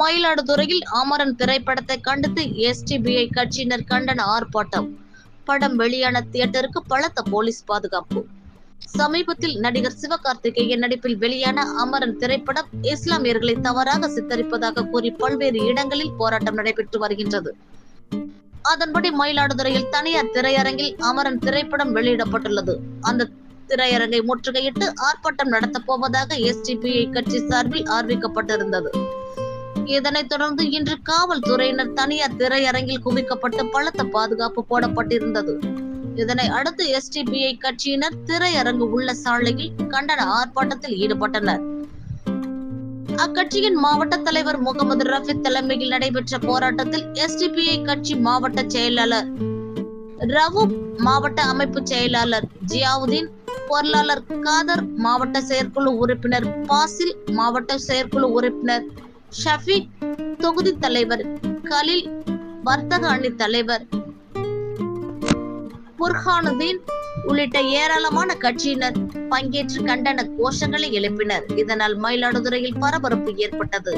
மயிலாடுதுறையில் அமரன் திரைப்படத்தை கண்டித்து எஸ்டிபிஐ கட்சியினர் கண்டன ஆர்ப்பாட்டம். படம் வெளியான தியேட்டருக்கு பலத்த போலீஸ் பாதுகாப்பு. சமீபத்தில் நடிகர் சிவகார்த்திகேயன் நடிப்பில் வெளியான அமரன் திரைப்படம் இஸ்லாமியர்களை தவறாக சித்தரிப்பதாக கூறி பல்வேறு இடங்களில் போராட்டம் நடைபெற்று வருகின்றது. அதன்படி மயிலாடுதுறையில் தனியார் திரையரங்கில் அமரன் திரைப்படம் வெளியிடப்பட்டுள்ளது. அந்த திரையரங்கை முற்றுகையிட்டு ஆர்ப்பாட்டம் நடத்தப் போவதாக எஸ்டிபிஐ கட்சி சார்பில் அறிவிக்கப்பட்டிருந்தது. இதனைத் தொடர்ந்து இன்று காவல்துறையினர் தனியார் திரையரங்கில் குவிக்கப்பட்டு பலத்த பாதுகாப்பு போடப்பட்டிருந்தது. இதனை அடுத்து எஸ்டிபிஐ கட்சியினர் திரையரங்கு உள்ள சாலையில் கண்டன ஆர்ப்பாட்டத்தில் ஈடுபட்டனர். அக்கட்சியின் மாவட்ட தலைவர் முகமது ரஃபி தலைமையில் நடைபெற்ற போராட்டத்தில் எஸ்டிபிஐ கட்சி மாவட்ட செயலாளர் ரவு மாவட்ட அமைப்பு செயலாளர் ஜியாவுதீன் பொருளாளர் காதர் மாவட்ட செயற்குழு உறுப்பினர் பாசில் மாவட்ட செயற்குழு உறுப்பினர் ஷஃபீக் தொகுதி தலைவர் கலில் வர்த்தக அணி தலைவர் புர்ஹானுதீன் உள்ளிட்ட ஏராளமான கட்சியினர் பங்கேற்று கண்டன கோஷங்களை எழுப்பினர் இதனால் மயிலாடுதுறையில் பரபரப்பு ஏற்பட்டது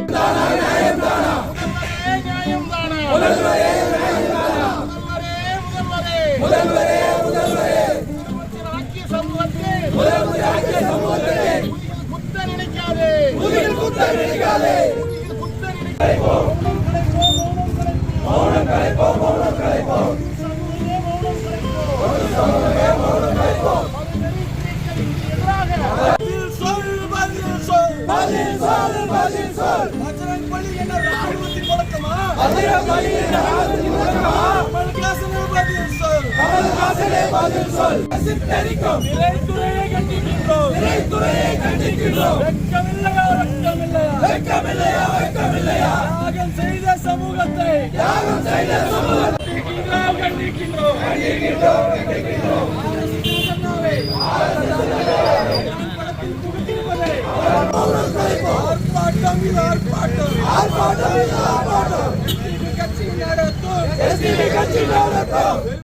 பதில் பதில் சொல் பதில் சொல் பதில் சொல் பஜ்ரங் பலி வெட்கமில்லையா யாகம் செய்த சமூகத்தை. யாகம் செய்த சமூகத்தை. கண்டிக்கின்றோம் கண்டிக்கின்றோம் கண்டிக்கின்றோம் ஆர்ப்பாட்டம் இது ஆர்ப்பாட்டம். ஆர்ப்பாட்டம் இது ஆர்ப்பாட்டம். கட்சி நடத்தும். கட்சி நடத்தும்.